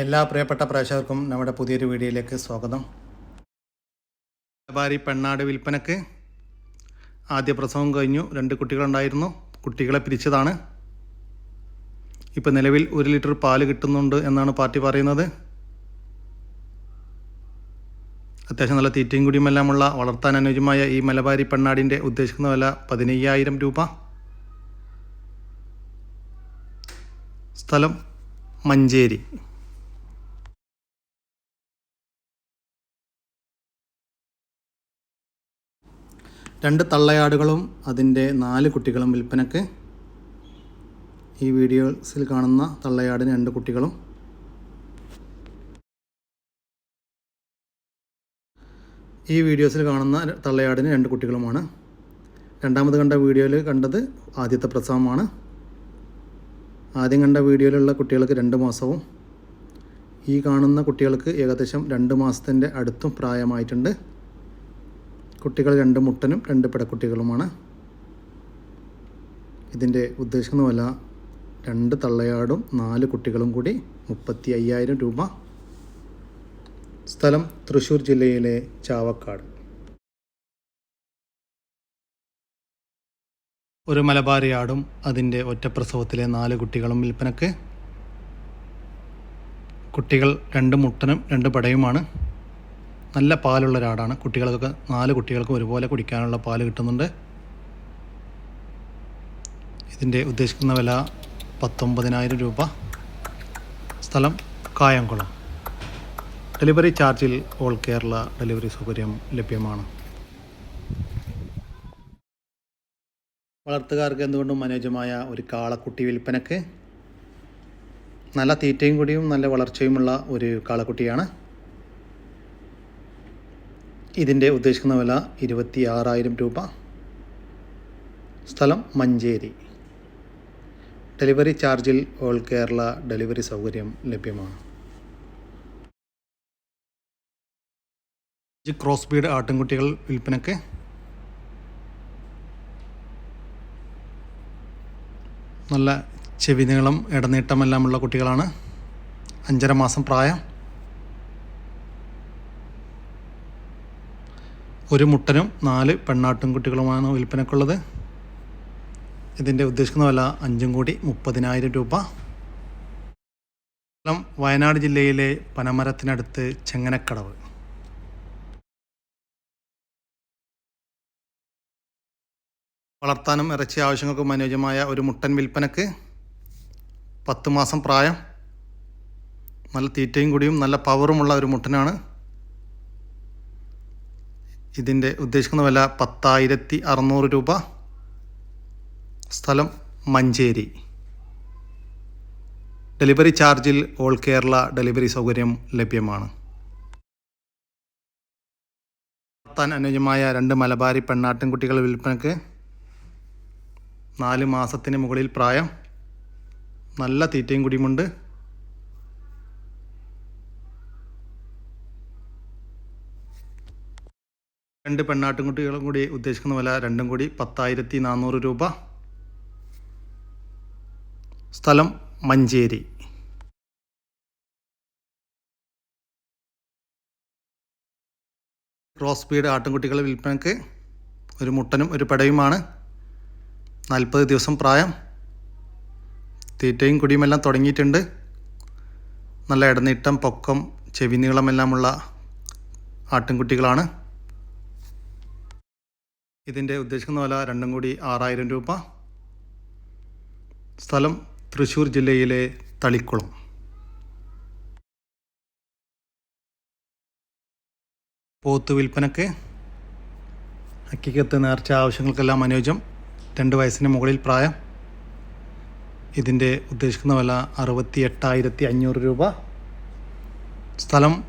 എല്ലാ പ്രിയപ്പെട്ട പ്രേക്ഷകർക്കും നമ്മുടെ പുതിയൊരു വീഡിയോയിലേക്ക് സ്വാഗതം. വ്യാപാരി പെണ്ണാട് വിൽപ്പനക്ക് ആദ്യ പ്രസവം കഴിഞ്ഞു. രണ്ട് കുട്ടികളുണ്ടായിരുന്നു. കുട്ടികളെ പിരിച്ചതാണ്. ഇപ്പം നിലവിൽ ഒരു ലിറ്റർ പാൽ കിട്ടുന്നുണ്ട് എന്നാണ് പാർട്ടി പറയുന്നത്. അത്യാവശ്യം നല്ല തീറ്റയും കുടിയുമെല്ലാമുള്ള വളർത്താൻ അനുയോജ്യമായ ഈ മലബാരി പെണ്ണാടിന്റെ ഉദ്ദേശിക്കുന്ന വില പതിനയ്യായിരം രൂപ. സ്ഥലം മഞ്ചേരി. രണ്ട് തള്ളയാടുകളും അതിന്റെ നാല് കുട്ടികളും വിൽപ്പനക്ക് ഈ വീഡിയോസിൽ കാണുന്ന തള്ളയാടിന് രണ്ട് കുട്ടികളും. ഈ വീഡിയോസിൽ കാണുന്ന തള്ളയാടിന് രണ്ട് കുട്ടികളുമാണ്. രണ്ടാമത് കണ്ട വീഡിയോയിൽ കണ്ടത് ആദ്യത്തെ പ്രസവമാണ്. ആദ്യം കണ്ട വീഡിയോയിലുള്ള കുട്ടികൾക്ക് രണ്ട് മാസവും. ഈ കാണുന്ന കുട്ടികൾക്ക് ഏകദേശം രണ്ട് മാസത്തിന്റെ അടുത്തും പ്രായമായിട്ടുണ്ട്. കുട്ടികൾ രണ്ട് മുട്ടനും രണ്ട് പിടക്കുട്ടികളുമാണ്. ഇതിന്റെ ഉദ്ദേശം വില രണ്ട് തള്ളയാടും നാല് കുട്ടികളും കൂടി മുപ്പത്തി അയ്യായിരം രൂപ. സ്ഥലം തൃശ്ശൂർ ജില്ലയിലെ ചാവക്കാട്. ഒരു മലബാറിയാടും അതിന്റെ ഒറ്റപ്രസവത്തിലെ നാല് കുട്ടികളും വിൽപ്പനക്ക്. കുട്ടികൾ രണ്ട് മുട്ടനും രണ്ട് പടയുമാണ്. നല്ല പാലുള്ള ഒരാടാണ്. കുട്ടികൾക്കൊക്കെ നാല് കുട്ടികൾക്കും ഒരുപോലെ കുടിക്കാനുള്ള പാൽ കിട്ടുന്നുണ്ട്. ഇതിന്റെ ഉദ്ദേശിക്കുന്ന വില പത്തൊമ്പതിനായിരം രൂപ. സ്ഥലം കായംകുളം. ഡെലിവറി ചാർജിൽ ഓൾ കേരള ഡെലിവറി സൗകര്യം ലഭ്യമാണ്. വളർത്തുകാർക്ക് എന്തുകൊണ്ടും അനുയോജ്യമായ ഒരു കാളക്കുട്ടി വിൽപ്പനക്ക് നല്ല തീറ്റയും കൂടിയും നല്ല വളർച്ചയുമുള്ള ഒരു കാളക്കുട്ടിയാണ്. ഇതിന്റെ ഉദ്ദേശിക്കുന്ന വില ഇരുപത്തി ആറായിരം രൂപ. സ്ഥലം മഞ്ചേരി. ഡെലിവറി ചാർജിൽ ഓൾ കേരള ഡെലിവറി സൗകര്യം ലഭ്യമാണ്. ക്രോസ് ബീഡ് ആട്ടിൻകുട്ടികൾ വിൽപ്പനയ്ക്ക് നല്ല ചെവി നീളം ഇടനീട്ടമെല്ലാമുള്ള കുട്ടികളാണ്. അഞ്ചര മാസം പ്രായം. ഒരു മുട്ടനും നാല് പെണ്ണാട്ടും കുട്ടികളുമാണ് വിൽപ്പനക്കുള്ളത്. ഇതിന്റെ ഉദ്ദേശിക്കുന്ന വില അഞ്ചും കൂടി മുപ്പതിനായിരം രൂപ. സ്ഥലം വയനാട് ജില്ലയിലെ പനമരത്തിനടുത്ത് ചെങ്ങനക്കടവ്. വളർത്താനും ഇറച്ചി ആവശ്യങ്ങൾക്കും അനുയോജ്യമായ ഒരു മുട്ടൻ വിൽപ്പനക്ക് പത്ത് മാസം പ്രായം. നല്ല തീറ്റയും കൂടിയും നല്ല പവറുമുള്ള ഒരു മുട്ടനാണ്. ഇതിന്റെ ഉദ്ദേശിക്കുന്ന വില പത്തായിരത്തി അറുന്നൂറ് രൂപ. സ്ഥലം മഞ്ചേരി. ഡെലിവറി ചാർജിൽ ഓൾ കേരള ഡെലിവറി സൗകര്യം ലഭ്യമാണ്. വളർത്താൻ അനുയോജ്യമായ രണ്ട് മലബാരി പെണ്ണാട്ടിൻകുട്ടികൾ വിൽപ്പനക്ക് നാല് മാസത്തിന് മുകളിൽ പ്രായം. നല്ല തീറ്റയും കുടിയുമുണ്ട്. രണ്ട് പെണ്ണാട്ടുംകുട്ടികളും കൂടി ഉദ്ദേശിക്കുന്ന വില രണ്ടും കൂടി പത്തായിരത്തി നാനൂറ് രൂപ. സ്ഥലം മഞ്ചേരി. റോസ് സ്പീഡ് ആട്ടുംകുട്ടികളെ വിൽപ്പനക്ക് ഒരു മുട്ടനും ഒരു പടയുമാണ്. നാൽപ്പത് ദിവസം പ്രായം. തീറ്റയും കുടിയുമെല്ലാം തുടങ്ങിയിട്ടുണ്ട്. നല്ല ഇടനീട്ടം പൊക്കം ചെവി നീളമെല്ലാമുള്ള ആട്ടിൻകുട്ടികളാണ് ഇതിന്റെ ഉദ്ദേശിക്കുന്ന വില രണ്ടും കൂടി ആറായിരം രൂപ. സ്ഥലം തൃശ്ശൂർ ജില്ലയിലെ തളിക്കുളം. പോത്ത് വിൽപ്പനക്ക് ഹക്കിക്കത്ത് നേർച്ച ആവശ്യങ്ങൾക്കെല്ലാം അനുയോജ്യം. രണ്ട് വയസ്സിന് മുകളിൽ പ്രായം. ഇതിന്റെ ഉദ്ദേശിക്കുന്ന വില അറുപത്തി എട്ടായിരത്തി അഞ്ഞൂറ് രൂപ. സ്ഥലം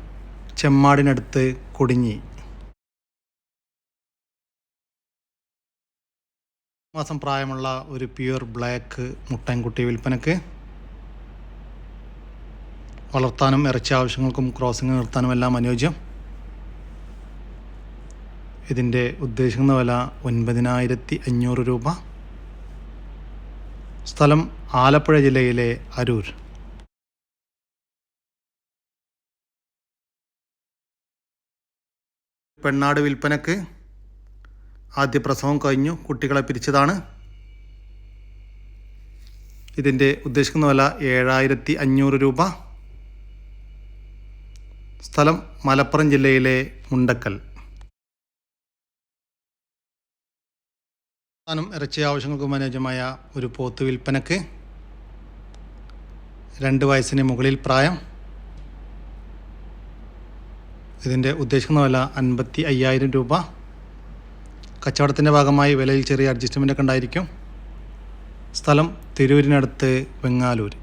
ചെമ്മാടിനടുത്ത് കൊടിഞ്ഞി. മാസം പ്രായമുള്ള ഒരു പ്യുർ ബ്ലാക്ക് മുട്ടൻകുട്ടി വിൽപ്പനക്ക് വളർത്താനും ഇറച്ചി ആവശ്യങ്ങൾക്കും ക്രോസിംഗ് നിർത്താനും എല്ലാം അനുയോജ്യം. ഇതിന്റെ ഉദ്ദേശിക്കുന്ന വില ഒൻപതിനായിരത്തി അഞ്ഞൂറ് രൂപ. സ്ഥലം ആലപ്പുഴ ജില്ലയിലെ അരൂർ. പെണ്ണാട് വിൽപ്പനക്ക് ആദ്യ പ്രസവം കഴിഞ്ഞു. കുട്ടികളെ പിരിച്ചതാണ്. ഇതിന്റെ ഉദ്ദേശിക്കുന്ന വില ഏഴായിരത്തി അഞ്ഞൂറ് രൂപ. സ്ഥലം മലപ്പുറം ജില്ലയിലെ മുണ്ടക്കൽ. സ്ഥാനം ഇറച്ചി ആവശ്യങ്ങൾക്ക് അനുയോജ്യമായ ഒരു പോത്ത് വിൽപ്പനക്ക്. രണ്ട് വയസ്സിന് മുകളിൽ പ്രായം. ഇതിന്റെ ഉദ്ദേശിക്കുന്ന വില അൻപത്തി അയ്യായിരം രൂപ. കച്ചവടത്തിന്റെ ഭാഗമായി വിലയിൽ ചെറിയ അഡ്ജസ്റ്റ്മെന്റ് ഒക്കെ ഉണ്ടായിരിക്കും. സ്ഥലം തിരൂരിനടുത്ത് വെങ്ങാലൂർ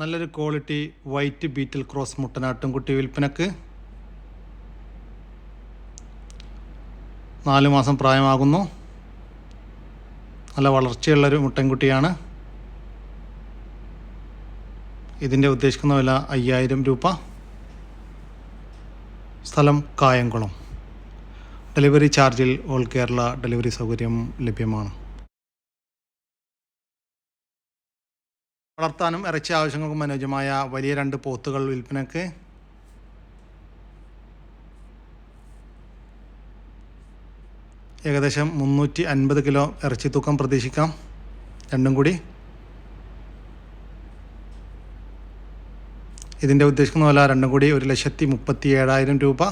നല്ലൊരു ക്വാളിറ്റി വൈറ്റ് ബീറ്റിൽ ക്രോസ് മുട്ടനാട്ടും കുട്ടി വിൽപ്പനക്ക്. നാല് മാസം പ്രായമാകുന്നു. നല്ല വളർച്ചയുള്ളൊരു മുട്ടൻകുട്ടിയാണ്. ഇതിന്റെ ഉദ്ദേശിക്കുന്ന വില അയ്യായിരം രൂപ. സ്ഥലം കായംകുളം. ഡെലിവറി ചാർജിൽ ഓൾ കേരള ഡെലിവറി സൗകര്യം ലഭ്യമാണ്. വളർത്താനും ഇറച്ചി ആവശ്യങ്ങൾക്കും അനുയോജ്യമായ വലിയ രണ്ട് പോത്തുകൾ വിൽപ്പനക്ക് ഏകദേശം മുന്നൂറ്റി അൻപത് കിലോ ഇറച്ചി തൂക്കം പ്രതീക്ഷിക്കാം. രണ്ടും കൂടി ഇതിന്റെ ഉദ്ദേശിക്കുന്ന പോലെ രണ്ടും കൂടി ഒരു ലക്ഷത്തി മുപ്പത്തി ഏഴായിരം രൂപ.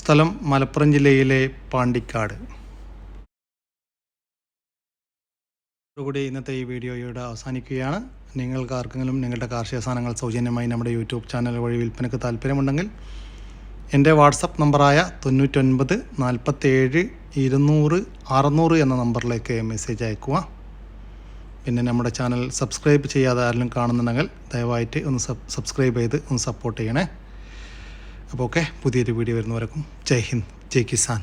സ്ഥലം മലപ്പുറം ജില്ലയിലെ പാണ്ടിക്കാട്. കൂടി ഇന്നത്തെ ഈ വീഡിയോ ഇവിടെ അവസാനിക്കുകയാണ്. നിങ്ങൾക്ക് ആർക്കെങ്കിലും നിങ്ങളുടെ കാർഷിക സാധനങ്ങൾ സൗജന്യമായി നമ്മുടെ യൂട്യൂബ് ചാനൽ വഴി വിൽപ്പനയ്ക്ക് താല്പര്യമുണ്ടെങ്കിൽ എന്റെ വാട്സപ്പ് നമ്പറായ തൊണ്ണൂറ്റൊൻപത് നാൽപ്പത്തേഴ് ഇരുന്നൂറ് അറുന്നൂറ് എന്ന നമ്പറിലേക്ക് മെസ്സേജ് അയക്കുക പിന്നെ നമ്മുടെ ചാനൽ സബ്സ്ക്രൈബ് ചെയ്യാതെ ആരെങ്കിലും കാണുന്നുണ്ടെങ്കിൽ ദയവായിട്ട് ഒന്ന് സബ്സ്ക്രൈബ് ചെയ്ത് ഒന്ന് സപ്പോർട്ട് ചെയ്യണേ. അപ്പോൾ ഓക്കെ പുതിയൊരു വീഡിയോ വരുന്നവരക്കും. ജയ് ഹിന്ദ് ജയ് കിസാൻ.